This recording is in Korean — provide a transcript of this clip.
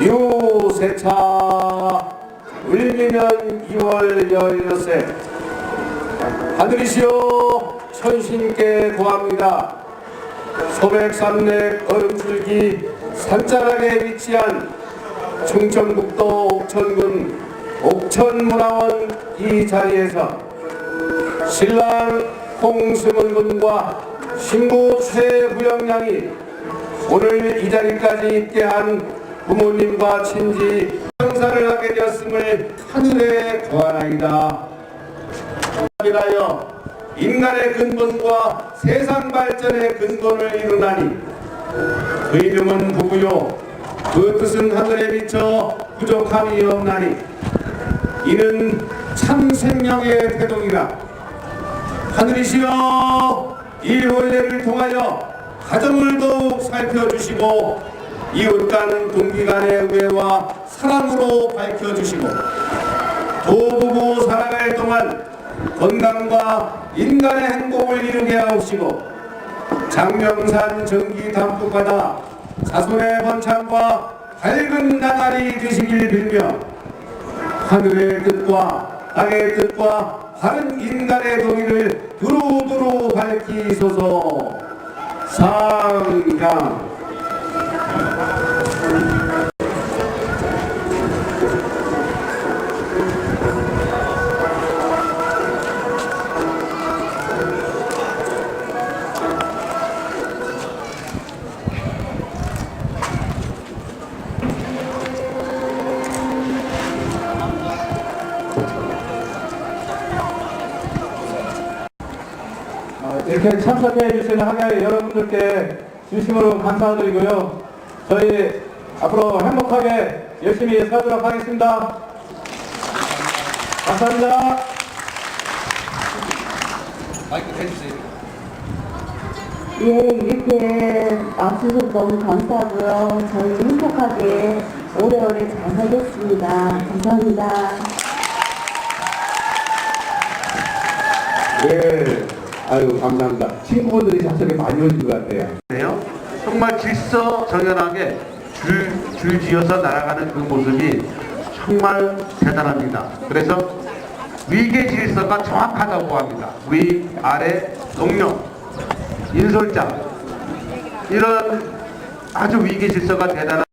유세차 을미년 2월 열여세 하늘이시여 천신께 구합니다. 소백산맥 얼음줄기 산자락에 위치한 충청북도 옥천군 옥천문화원 이 자리에서 신랑 홍승은 군과 신부 최구영양이 오늘 이 자리까지 있게 한 부모님과 친지 행사를 하게 되었음을 하늘에 구하나이다. 이라여 인간의 근본과 세상 발전의 근본을 이루나니 그 이름은 부구요. 그 뜻은 하늘에 미쳐 부족함이 없나니 이는 참 생명의 태동이라. 하늘이시여 이 원례를 통하여 가정을 더욱 살펴주시고 이웃 간 동기 간의 우애와 사랑으로 밝혀주시고 도부부 살아갈 동안 건강과 인간의 행복을 이루게 하옵시고 장명산 전기 담뿍바다 자손의 번창과 밝은 나날이 되시길 빌며 하늘의 뜻과 땅의 뜻과 다른 인간의 동의를 두루두루 밝히소서. 상향 이렇게 참석해 주시는 학예 여러분들께 진심으로 감사드리고요. 저희 앞으로 행복하게 열심히 살도록 하겠습니다. 감사합니다. 예, 이렇게 와주셔서 너무 감사하고요. 저희 행복하게 오래오래 잘 살겠습니다. 감사합니다. 네 아유 감사합니다 친구분들이 참석이 많이 오신 것 같아요 네요. 정말 질서 정연하게 줄, 줄 지어서 날아가는 그 모습이 정말 대단합니다. 그래서 위계 질서가 정확하다고 합니다. 위, 아래, 동료, 인솔자 이런 아주 위계 질서가 대단한